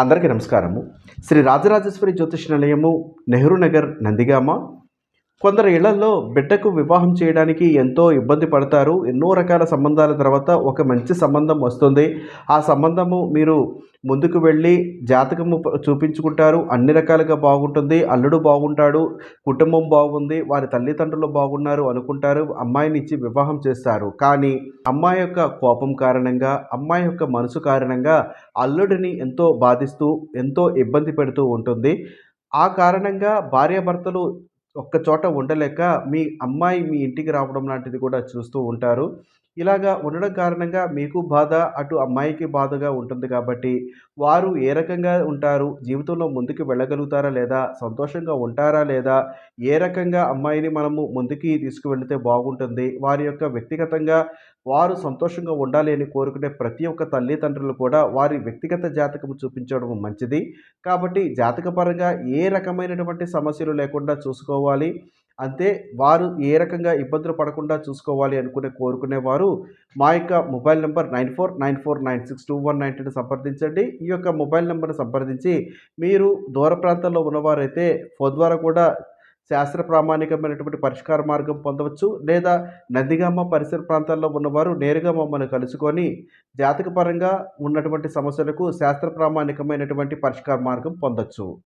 అందరికీ నమస్కారము. శ్రీ రాజరాజేశ్వరి జ్యోతిష్ నిలయము నెహ్రూ నగర్ నందిగామ. కొందరు ఇళ్ళలో బిడ్డకు వివాహం చేయడానికి ఎంతో ఇబ్బంది పడతారు. ఎన్నో రకాల సంబంధాల తర్వాత ఒక మంచి సంబంధం వస్తుంది. ఆ సంబంధము మీరు ముందుకు వెళ్ళి జాతకము చూపించుకుంటారు. అన్ని రకాలుగా బాగుంటుంది. అల్లుడు బాగుంటాడు. కుటుంబం బాగుంది. వారి తల్లిదండ్రులు బాగున్నారు అనుకుంటారు. అమ్మాయిని ఇచ్చి వివాహం చేస్తారు. కానీ అమ్మాయి యొక్క కోపం కారణంగా అమ్మాయి యొక్క మనసు కారణంగా అల్లుడిని ఎంతో బాధిస్తూ ఎంతో ఇబ్బంది పెడుతూ ఉంటుంది. ఆ కారణంగా భార్యాభర్తలు ఒక్క చోట ఉండలేక మీ అమ్మాయి మీ ఇంటికి రావడం లాంటిది కూడా చూస్తూ ఉంటారు. ఇలాగా ఉండడం కారణంగా మీకు బాధ అటు అమ్మాయికి బాధగా ఉంటుంది కాబట్టి వారు ఏ రకంగా ఉంటారు? జీవితంలో ముందుకు వెళ్ళగలుగుతారా లేదా? సంతోషంగా ఉంటారా లేదా? ఏ రకంగా అమ్మాయిని మనము ముందుకి తీసుకువెళితే బాగుంటుంది? వారి యొక్క వ్యక్తిగతంగా వారు సంతోషంగా ఉండాలి అని కోరుకునే ప్రతి ఒక్క తల్లిదండ్రులు కూడా వారి వ్యక్తిగత జాతకం చూపించడం మంచిది. కాబట్టి జాతకపరంగా ఏ రకమైనటువంటి సమస్యలు లేకుండా చూసుకోవాలి. అంతే వారు ఏ రకంగా ఇబ్బందులు పడకుండా చూసుకోవాలి అనుకునే కోరుకునేవారు మా యొక్క mobile number nine four nine four nine six two one nine సంప్రదించండి. ఈ యొక్క మొబైల్ నెంబర్ని సంప్రదించి మీరు దూర ప్రాంతాల్లో ఉన్నవారైతే ఫోన్ ద్వారా కూడా శాస్త్ర ప్రామాణికమైనటువంటి పరిష్కార మార్గం పొందవచ్చు. లేదా నందిగామ పరిసర ప్రాంతాల్లో ఉన్నవారు నేరుగా మమ్మల్ని కలుసుకొని జాతకపరంగా ఉన్నటువంటి సమస్యలకు శాస్త్ర ప్రామాణికమైనటువంటి పరిష్కార మార్గం పొందవచ్చు